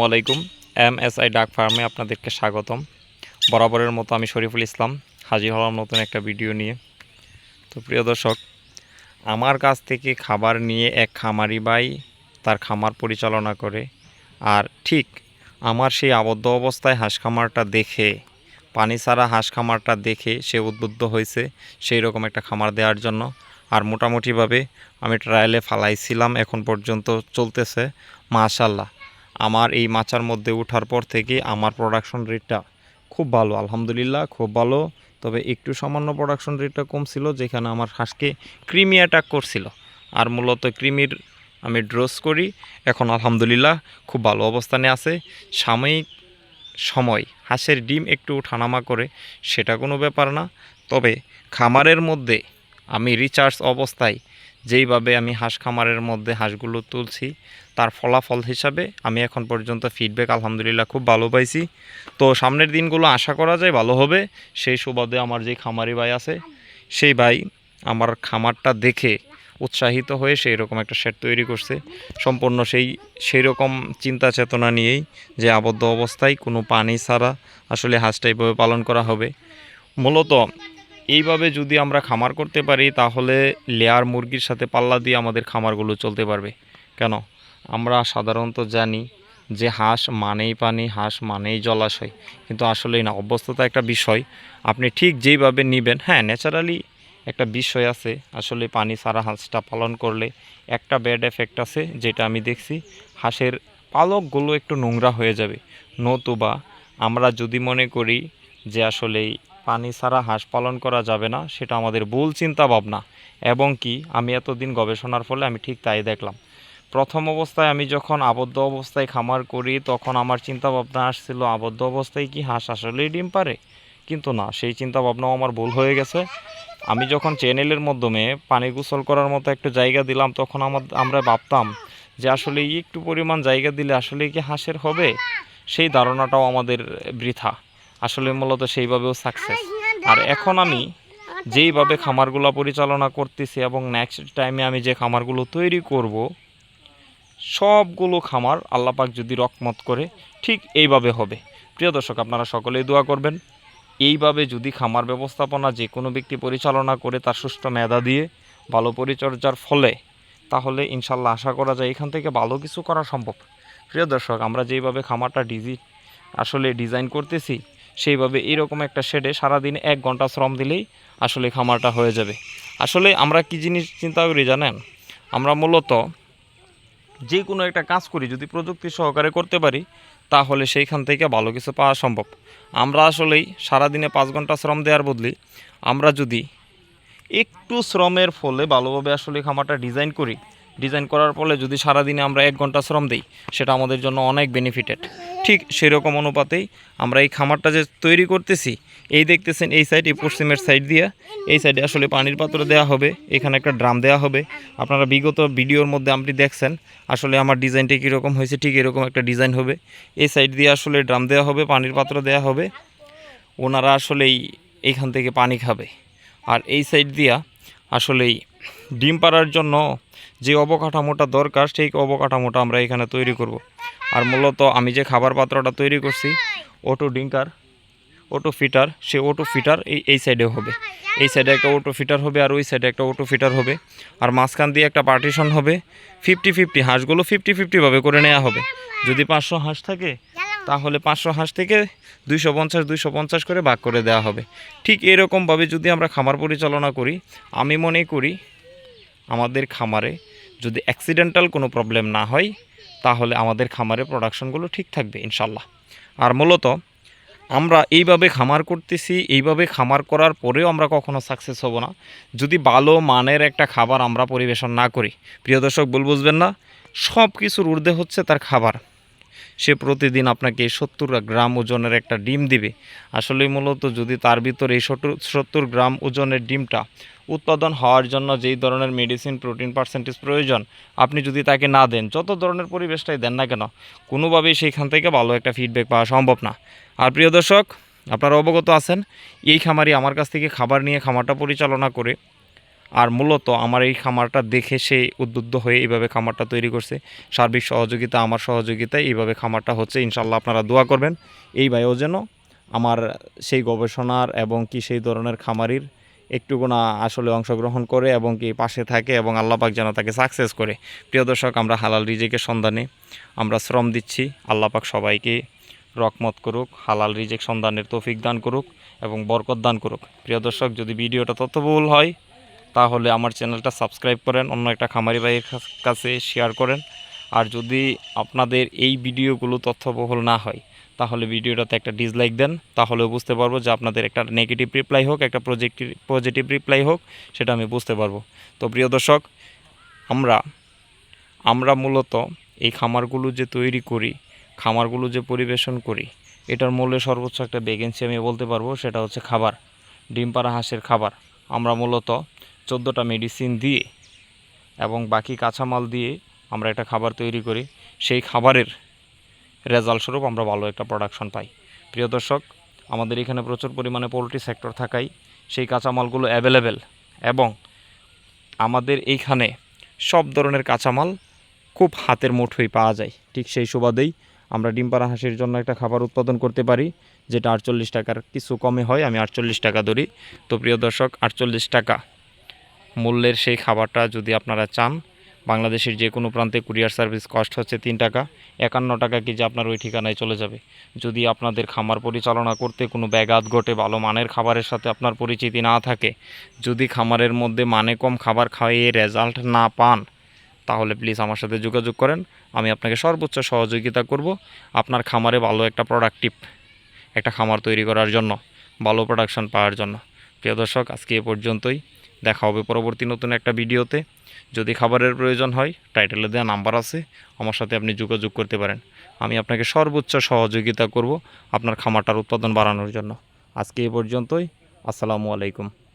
ওয়ালাইকুম। M S I ডাক ফার্মে আপনাদেরকে স্বাগতম। বরাবরের মতো আমি শরীফুল ইসলাম, হাজির হলাম নতুন একটা ভিডিও নিয়ে। তো প্রিয় দর্শক, আমার কাছ থেকে খাবার নিয়ে এক খামারি ভাই তার খামার পরিচালনা করে আর ঠিক আমার সেই আবদ্ধ অবস্থায় হাঁস খামারটা দেখে, পানি ছাড়া হাঁস খামারটা দেখে সে উদ্বুদ্ধ হয়েছে সেই রকম একটা খামার দেওয়ার জন্য। আর মোটামুটিভাবে আমি ট্রায়ালে ফালাইছিলাম, এখন পর্যন্ত চলতেছে মাশাল্লাহ আমার এই মাচার মধ্যে ওঠার পর থেকে আমার প্রোডাকশন রেটটা খুব ভালো, আলহামদুলিল্লাহ খুব ভালো। তবে একটু সামান্য প্রোডাকশন রেটটা কম ছিল যেখানে আমার হাঁসকে ক্রিমি অ্যাটাক করছিল। আর মূলত ক্রিমির আমি ড্রোস করি, এখন আলহামদুলিল্লাহ খুব ভালো অবস্থানে আছে। সাময়িক সময়, হাঁসের ডিম একটু ওঠানামা করে, সেটা কোনো ব্যাপার না। তবে খামারের মধ্যে আমি রিচার্জ অবস্থায় যেইভাবে আমি হাঁস খামারের মধ্যে হাঁসগুলো তুলছি তার ফলাফল হিসাবে আমি এখন পর্যন্ত ফিডব্যাক আলহামদুলিল্লাহ খুব ভালো পাইছি। তো সামনের দিনগুলো আশা করা যায় ভালো হবে। সেই সুবাদে আমার যে খামারি ভাই আছে, সেই ভাই আমার খামারটা দেখে উৎসাহিত হয়ে সেই রকম একটা সেট তৈরি করছে। সম্পূর্ণ সেই সেই রকম চিন্তা চেতনা নিয়েই যে আবদ্ধ অবস্থায় কোনো পানি ছাড়া আসলে হাঁসটা এইভাবে পালন করা হবে। মূলত এইভাবে যদি আমরা খামার করতে পারি, তাহলে লেয়ার মুরগির সাথে পাল্লা দিয়ে আমাদের খামারগুলো চলতে পারবে। কেন? আমরা সাধারণত জানি যে হাঁস মানেই পানি, হাঁস মানেই জলাশয়। কিন্তু আসলে না, অভ্যস্ততা একটা বিষয়। আপনি ঠিক যেইভাবে নেবেন হ্যাঁ ন্যাচারালি একটা বিষয় আছে। আসলে পানি ছাড়া হাঁসটা পালন করলে একটা ব্যাড এফেক্ট আছে, যেটা আমি দেখছি। হাঁসের পালকগুলো একটু নোংরা হয়ে যাবে। নতুবা আমরা যদি মনে করি যে আসলে পানি ছাড়া হাঁস পালন করা যাবে না, সেটা আমাদের ভুল চিন্তা ভাবনা এবং কি, আমি এতদিন গবেষণার ফলে আমি ঠিক তাই দেখলাম। প্রথম অবস্থায় আমি যখন আবদ্ধ অবস্থায় খামার করি, তখন আমার চিন্তা ভাবনা আসছিল, আবদ্ধ অবস্থায় কি হাঁস আসলেই ডিম পারে? কিন্তু না, সেই চিন্তা ভাবনাও আমার ভুল হয়ে গেছে। আমি যখন চ্যানেলের মাধ্যমে পানি গোসল করার মতো একটু জায়গা দিলাম, তখন আমার, আমরা ভাবতাম যে আসলে একটু পরিমাণ জায়গা দিলে আসলে কি হাঁসের হবে? সেই ধারণাটাও আমাদের বৃথা। আসলে মূলত সেইভাবেও সাকসেস আর এখন আমি যেইভাবে খামারগুলো পরিচালনা করতেছি এবং নেক্সট টাইমে আমি যে খামারগুলো তৈরি করব সবগুলো খামার আল্লাপাক যদি রকমত করে, ঠিক এইভাবে হবে। প্রিয় দর্শক, আপনারা সকলেই দোয়া করবেন, এইভাবে যদি খামার ব্যবস্থাপনা যে কোনো ব্যক্তি পরিচালনা করে তার সুষ্ঠু মেধা দিয়ে, ভালো পরিচর্যার ফলে, তাহলে ইনশাল্লাহ আশা করা যায় এখান থেকে ভালো কিছু করা সম্ভব। প্রিয় দর্শক, আমরা যেইভাবে খামারটা ডিজি, আসলে ডিজাইন করতেছি, সেইভাবে এরকম একটা শেডে সারাদিন এক ঘণ্টা শ্রম দিলেই আসলে খামারটা হয়ে যাবে। আসলে আমরা কি জিনিস চিন্তা করি জানেন? আমরা মূলত যে কোনো একটা কাজ করি, যদি প্রযুক্তি সহকারে করতে পারি, তাহলে সেইখান থেকে ভালো কিছু পাওয়া সম্ভব। আমরা আসলেই সারাদিনে পাঁচ ঘণ্টা শ্রম দেওয়ার বদলে আমরা যদি একটু শ্রমের ফলে ভালোভাবে আসলে খামারটা ডিজাইন করি ডিজাইন করার ফলে যদি সারাদিনে আমরা এক ঘণ্টা শ্রম দিই, সেটা আমাদের জন্য অনেক বেনিফিটেড ঠিক সেরকম অনুপাতেই আমরা এই খামারটা যে তৈরি করতেছি, এই দেখতেছেন এই সাইড এই পশ্চিমের সাইড দিয়ে, এই সাইডে আসলে পানির পাত্র দেওয়া হবে, এখানে একটা ড্রাম দেওয়া হবে। আপনারা বিগত ভিডিওর মধ্যে আপনি দেখছেন, আসলে আমার ডিজাইনটা কীরকম হয়েছে, ঠিক এরকম একটা ডিজাইন হবে। এই সাইড দিয়ে আসলে ড্রাম দেওয়া হবে, পানির পাত্র দেওয়া হবে। ওনারা আসলেই এইখান থেকে পানি খাবে। আর এই সাইড দিয়া আসলেই ডিম পাড়ার জন্য যে অবকাঠামোটা দরকার, সেই অবকাঠামোটা আমরা এখানে তৈরি করব। আর মূলত আমি যে খাবার পাত্রটা তৈরি করছি, অটো ডিঙ্কার, অটো ফিটার, সে অটো ফিটার এই এই সাইডে হবে। এই সাইডে একটা অটো ফিটার হবে আর ওই সাইডে একটা অটো ফিটার হবে। আর মাঝখান দিয়ে একটা পার্টিশন হবে। ফিফটি ফিফটি হাঁসগুলো ফিফটি ফিফটিভাবে করে নেওয়া হবে। যদি পাঁচশো হাঁস থাকে, তাহলে পাঁচশো হাঁস থেকে দুইশো পঞ্চাশ দুইশো পঞ্চাশ করে ভাগ করে দেওয়া হবে। ঠিক এরকমভাবে যদি আমরা খামার পরিচালনা করি, আমি মনে করি আমাদের খামারে যদি অ্যাক্সিডেন্টাল কোনো প্রবলেম না হয়, তাহলে আমাদের খামারে প্রোডাকশনগুলো ঠিক থাকবে ইনশাল্লাহ আর মূলত, আমরা এইভাবে খামার করতেছি, এইভাবে খামার করার পরেও আমরা কখনো সাকসেস হব না। যদি ভালো মানের একটা খাবার আমরা পরিবেশন না করি, প্রিয় দর্শক, ভুল বুঝবেন না সব কিছুর ঊর্ধ্বে হচ্ছে তার খাবার। সে প্রতিদিন আপনাকে সত্তর গ্রাম ওজনের একটা ডিম দিবে। আসলে মূলত যদি তার ভিতরে এই সত্তর গ্রাম ওজনের ডিমটা উৎপাদন হওয়ার জন্য যেই ধরনের মেডিসিন প্রোটিন পার্সেন্টেজ প্রয়োজন, আপনি যদি তাকে না দেন, যত ধরনের পরিবেশটাই দেন না কেন, কোনোভাবেই সেইখান থেকে ভালো একটা ফিডব্যাক পাওয়া সম্ভব না। আর প্রিয় দর্শক, আপনারা অবগত আছেন, এই খামারি আমার কাছ থেকে খাবার নিয়ে খামারটা পরিচালনা করে আর মূলত আমার এই খামারটা দেখে সে উদ্বুদ্ধ হয়ে এইভাবে খামারটা তৈরি করছে। সার্বিক সহযোগিতা, আমার সহযোগিতায় এইভাবে খামারটা হচ্ছে। ইনশাল্লাহ আপনারা দোয়া করবেন। এই ভাইও যেন আমার সেই গবেষণার এবং কি সেই ধরনের খামারির একটুকুনা আসলে অংশগ্রহণ করে এবং কি পাশে থাকে এবং আল্লাপাক যেন তাকে সাকসেস করে। প্রিয় দর্শক, আমরা হালাল রিজেকের সন্ধানে আমরা শ্রম দিচ্ছি। আল্লাহ পাক সবাইকে রকমত করুক, হালাল রিজেক সন্ধানের তৌফিক দান করুক এবং বরকত দান করুক। প্রিয় দর্শক, যদি ভিডিওটা তথ্যবহুল হয় তাহলে আমার চ্যানেলটা সাবস্ক্রাইব করেন, অন্য একটা খামারি ভাইয়ের কাছ- শেয়ার করেন। আর যদি আপনাদের এই ভিডিওগুলো তথ্যবহুল না হয়, তাহলে ভিডিওটাতে একটা ডিসলাইক দেন। তাহলে বুঝতে পারব যে আপনাদের একটা নেগেটিভ রিপ্লাই হোক, একটা প্রজেক্টিভ পজিটিভ রিপ্লাই হোক, সেটা আমি বুঝতে পারব। তো প্রিয় দর্শক, আমরা আমরা মূলত এই খামারগুলো যে তৈরি করি, খামারগুলো যে পরিবেশন করি, এটার মূল্যে সর্বোচ্চ একটা ভ্যাকেন্সি আমি বলতে পারব, সেটা হচ্ছে খাবার, ডিম পাড়া হাঁসের খাবার। আমরা মূলত চোদ্দোটা মেডিসিন দিয়ে এবং বাকি কাঁচামাল দিয়ে আমরা একটা খাবার তৈরি করি। সেই খাবারের রেজাল্ট স্বরূপ আমরা ভালো একটা প্রোডাকশন পাই। প্রিয় দর্শক, আমাদের এখানে প্রচুর পরিমাণে পোলট্রি সেক্টর থাকায় সেই কাঁচামালগুলো অ্যাভেলেবেল এবং আমাদের এইখানে সব ধরনের কাঁচামাল খুব হাতের মুঠোয় পাওয়া যায়। ঠিক সেই সুবাদেই আমরা ডিম পাড়া হাঁসের জন্য একটা খাবার উৎপাদন করতে পারি, যেটা আটচল্লিশ টাকার, কিছু কমে হয়, আমি আটচল্লিশ টাকা ধরি। তো প্রিয় দর্শক, আটচল্লিশ টাকা মূল্যের সেই খাবারটা যদি আপনারা চান, বাংলাদেশের যে কোনো প্রান্তে কুরিয়ার সার্ভিস কস্ট হচ্ছে তিন টাকা, একান্ন টাকা কেজি আপনার ওই ঠিকানায় চলে যাবে। যদি আপনাদের খামার পরিচালনা করতে কোনো ব্যাঘাত ঘটে, ভালো মানের খাবারের সাথে আপনার পরিচিতি না থাকে, যদি খামারের মধ্যে মানে কম খাবার খাইয়ে রেজাল্ট না পান, তাহলে প্লিজ আমার সাথে যোগাযোগ করেন। আমি আপনাকে সর্বোচ্চ সহযোগিতা করব আপনার খামারে ভালো একটা প্রোডাক্টিভ একটা খামার তৈরি করার জন্য, ভালো প্রোডাকশন পাওয়ার জন্য। প্রিয় দর্শক, আজকে এ পর্যন্তই। দেখা হবে পরবর্তী নতুন একটা ভিডিওতে। যদি খাবারের প্রয়োজন হয়, টাইটেলে দেওয়া নাম্বার আছে, আমার সাথে আপনি যোগাযোগ করতে পারেন। আমি আপনাকে সর্বোচ্চ সহযোগিতা করব আপনার খামারটার উৎপাদন বাড়ানোর জন্য। আজকে এ পর্যন্তই, আসসালামু আলাইকুম।